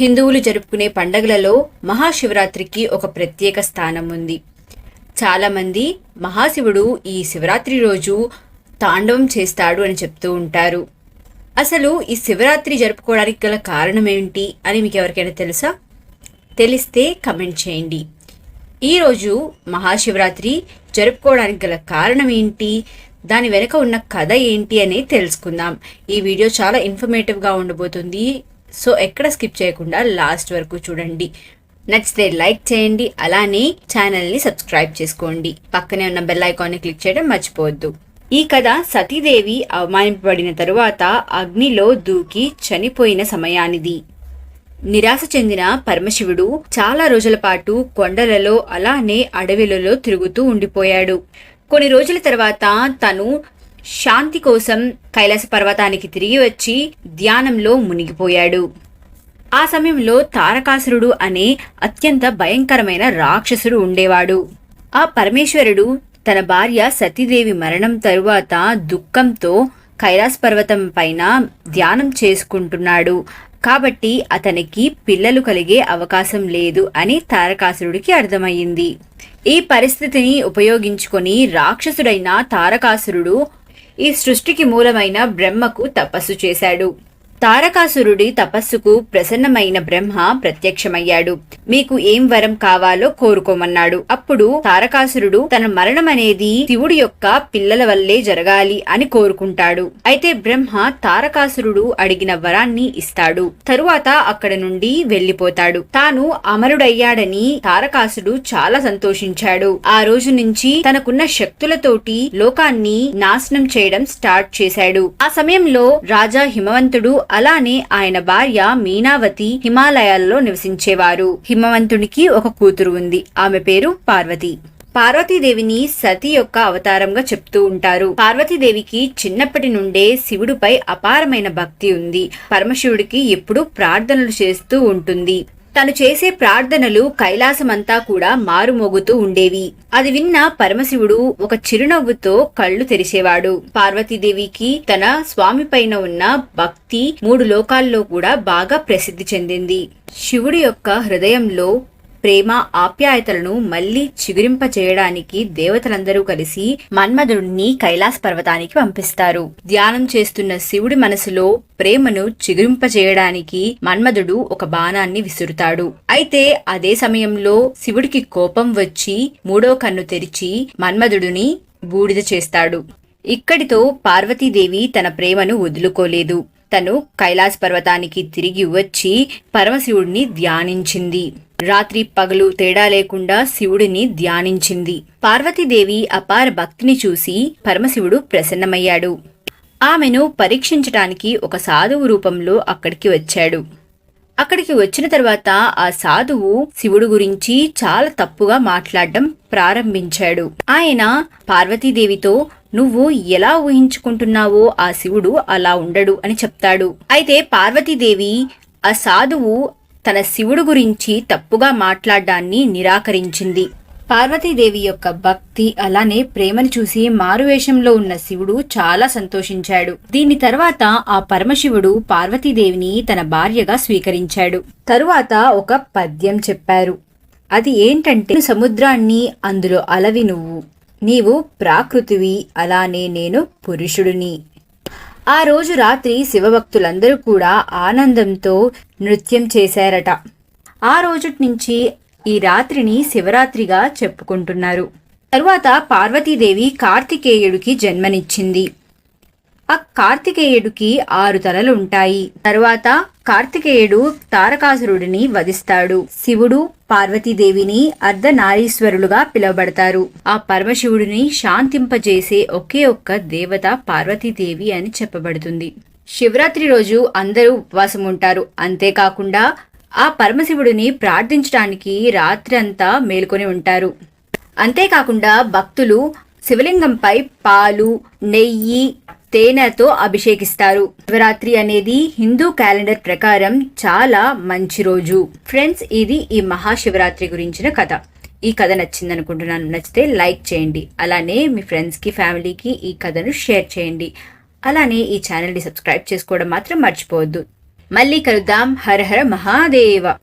హిందువులు జరుపుకునే పండగలలో మహాశివరాత్రికి ఒక ప్రత్యేక స్థానం ఉంది చాలామంది మహాశివుడు ఈ శివరాత్రి రోజు తాండవం చేస్తాడు అని చెప్తూ ఉంటారు. అసలు ఈ శివరాత్రి జరుపుకోవడానికి గల కారణం ఏంటి అని మీకు ఎవరికైనా తెలుసా? తెలిస్తే కమెంట్ చేయండి. ఈరోజు మహాశివరాత్రి జరుపుకోవడానికి గల కారణం ఏంటి దాని వెనుక ఉన్న కథ ఏంటి అని తెలుసుకుందాం. ఈ వీడియో చాలా ఇన్ఫర్మేటివ్గా ఉండబోతుంది. సో ఎక్కడ స్కిప్ చేయకుండా లాస్ట్ వరకు చూడండి. నచ్చితే లైక్ చేయండి అలానే ఛానల్ని సబ్స్క్రైబ్ చేసుకోండి. పక్కనే ఉన్న బెల్ ఐకాన్ని క్లిక్ చేయడం మర్చిపోవద్దు. ఈ కథ సతీదేవి అవమానింపబడిన తరువాత అగ్నిలో దూకి చనిపోయిన సమయానిది. నిరాశ చెందిన పరమశివుడు చాలా రోజుల పాటు కొండలలో అలానే అడవిలలో తిరుగుతూ ఉండిపోయాడు. కొన్ని రోజుల తర్వాత తను శాంతి కోసం కైలాస పర్వతానికి తిరిగి వచ్చి ధ్యానంలో మునిగిపోయాడు. ఆ సమయంలో తారకాసురుడు అనే అత్యంత భయంకరమైన రాక్షసుడు ఉండేవాడు. ఆ పరమేశ్వరుడు తన భార్య సతీదేవి మరణం తరువాత దుఃఖంతో కైలాస్ పర్వతం పైన ధ్యానం చేసుకుంటున్నాడు. కాబట్టి అతనికి పిల్లలు కలిగే అవకాశం లేదు అని తారకాసురుడికి అర్థమయ్యింది. ఈ పరిస్థితిని ఉపయోగించుకొని రాక్షసుడైన తారకాసురుడు ఈ సృష్టికి మూలమైన బ్రహ్మకు తపస్సు చేశాడు. తారకాసురుడి తపస్సుకు ప్రసన్నమైన బ్రహ్మ ప్రత్యక్షమయ్యాడు. మీకు ఏం వరం కావాలో కోరుకోమన్నాడు. అప్పుడు తారకాసురుడు తన మరణం అనేది శివుడి యొక్క పిల్లల వల్లే జరగాలి అని కోరుకుంటాడు. అయితే బ్రహ్మ తారకాసురుడు అడిగిన వరాన్ని ఇస్తాడు. తరువాత అక్కడ నుండి వెళ్ళిపోతాడు తాను అమరుడయ్యాడని తారకాసుడు చాలా సంతోషించాడు. ఆ రోజు నుంచి తనకున్న శక్తులతోటి లోకాన్ని నాశనం చేయడం స్టార్ట్ చేశాడు. ఆ సమయంలో రాజా హిమవంతుడు అలానే ఆయన భార్య మీనావతి హిమాలయాల్లో నివసించేవారు. హిమవంతునికి ఒక కూతురు ఉంది. ఆమె పేరు పార్వతి. పార్వతీదేవిని సతి యొక్క అవతారంగా చెప్తూ ఉంటారు. పార్వతీదేవికి చిన్నప్పటి నుండే శివుడిపై అపారమైన భక్తి ఉంది. పరమశివుడికి ఎప్పుడూ ప్రార్థనలు చేస్తూ ఉంటుంది. తను చేసే ప్రార్థనలు కైలాసమంతా కూడా మారుమోగుతూ ఉండేవి. అది విన్న పరమశివుడు ఒక చిరునవ్వుతో కళ్ళు తెరిచేవాడు. పార్వతీదేవికి తన స్వామి పైన ఉన్న భక్తి మూడు లోకాల్లో కూడా బాగా ప్రసిద్ధి చెందింది. శివుడి యొక్క హృదయంలో ప్రేమ ఆప్యాయతలను మళ్ళీ చిగురింపచేయడానికి దేవతలందరూ కలిసి మన్మధుడిని కైలాస్ పర్వతానికి పంపిస్తారు. ధ్యానం చేస్తున్న శివుడి మనసులో ప్రేమను చిగురింపచేయడానికి మన్మధుడు ఒక బాణాన్ని విసురుతాడు. అయితే అదే సమయంలో శివుడికి కోపం వచ్చి మూడో కన్ను తెరిచి మన్మధుడిని బూడిద చేస్తాడు. ఇక్కడితో పార్వతీదేవి తన ప్రేమను వదులుకోలేదు. తను కైలాస పర్వతానికి తిరిగి వచ్చి పరమశివుడిని ధ్యానించింది. రాత్రి పగలు తేడా లేకుండా శివుడిని ధ్యానించింది. పార్వతీదేవి అపార భక్తిని చూసి పరమశివుడు ప్రసన్నమయ్యాడు. ఆమెను పరీక్షించటానికి ఒక సాధువు రూపంలో అక్కడికి వచ్చాడు. అక్కడికి వచ్చిన తర్వాత ఆ సాధువు శివుడు గురించి చాలా తప్పుగా మాట్లాడడం ప్రారంభించాడు. ఆయన పార్వతీదేవితో నువ్వు ఎలా ఊహించుకుంటున్నావో ఆ శివుడు అలా ఉండడు అని చెప్తాడు. అయితే పార్వతీదేవి ఆ సాధువు తన శివుడు గురించి తప్పుగా మాట్లాడడాన్ని నిరాకరించింది. పార్వతీదేవి యొక్క భక్తి అలానే ప్రేమను చూసి మారువేషంలో ఉన్న శివుడు చాలా సంతోషించాడు. దీని తర్వాత ఆ పరమశివుడు పార్వతీదేవిని తన భార్యగా స్వీకరించాడు. తరువాత ఒక పద్యం చెప్పారు. అది ఏంటంటే సముద్రాన్ని అందులో అలవి నువ్వు. నీవు ప్రాకృతివి అలానే నేను పురుషుడిని. ఆ రోజు రాత్రి శివభక్తులందరూ కూడా ఆనందంతో నృత్యం చేశారట. ఆ రోజు నుంచి ఈ రాత్రిని శివరాత్రిగా చెప్పుకుంటున్నారు. తరువాత పార్వతీదేవి కార్తికేయుడికి జన్మనిచ్చింది. ఆ కార్తికేయుడికి ఆరు తలలు ఉంటాయి తరువాత కార్తికేయుడు తారకాసురుడిని వధిస్తాడు. శివుడు పార్వతీదేవిని అర్ధనారీశ్వరులుగా పిలువబడతారు. ఆ పరమశివుడిని శాంతింపజేసే ఒకే ఒక్క దేవత పార్వతీదేవి అని చెప్పబడుతుంది. శివరాత్రి రోజు అందరూ ఉపవాసం ఉంటారు అంతేకాకుండా ఆ పరమశివుడిని ప్రార్థించడానికి రాత్రి అంతా మేల్కొని ఉంటారు. అంతేకాకుండా భక్తులు శివలింగంపై పాలు నెయ్యి తేనెతో అభిషేకిస్తారు. శివరాత్రి అనేది హిందూ క్యాలెండర్ ప్రకారం చాలా మంచి రోజు. ఫ్రెండ్స్ ఇది ఈ మహాశివరాత్రి గురించిన కథ. ఈ కథ నచ్చింది అనుకుంటున్నాను నచ్చితే లైక్ చేయండి. అలానే మీ ఫ్రెండ్స్కి ఫ్యామిలీకి ఈ కథను షేర్ చేయండి. అలానే ఈ ఛానల్ని సబ్స్క్రైబ్ చేసుకోవడం మాత్రం మర్చిపోవద్దు. మళ్ళీ కలుద్దాం. హర హర మహాదేవ.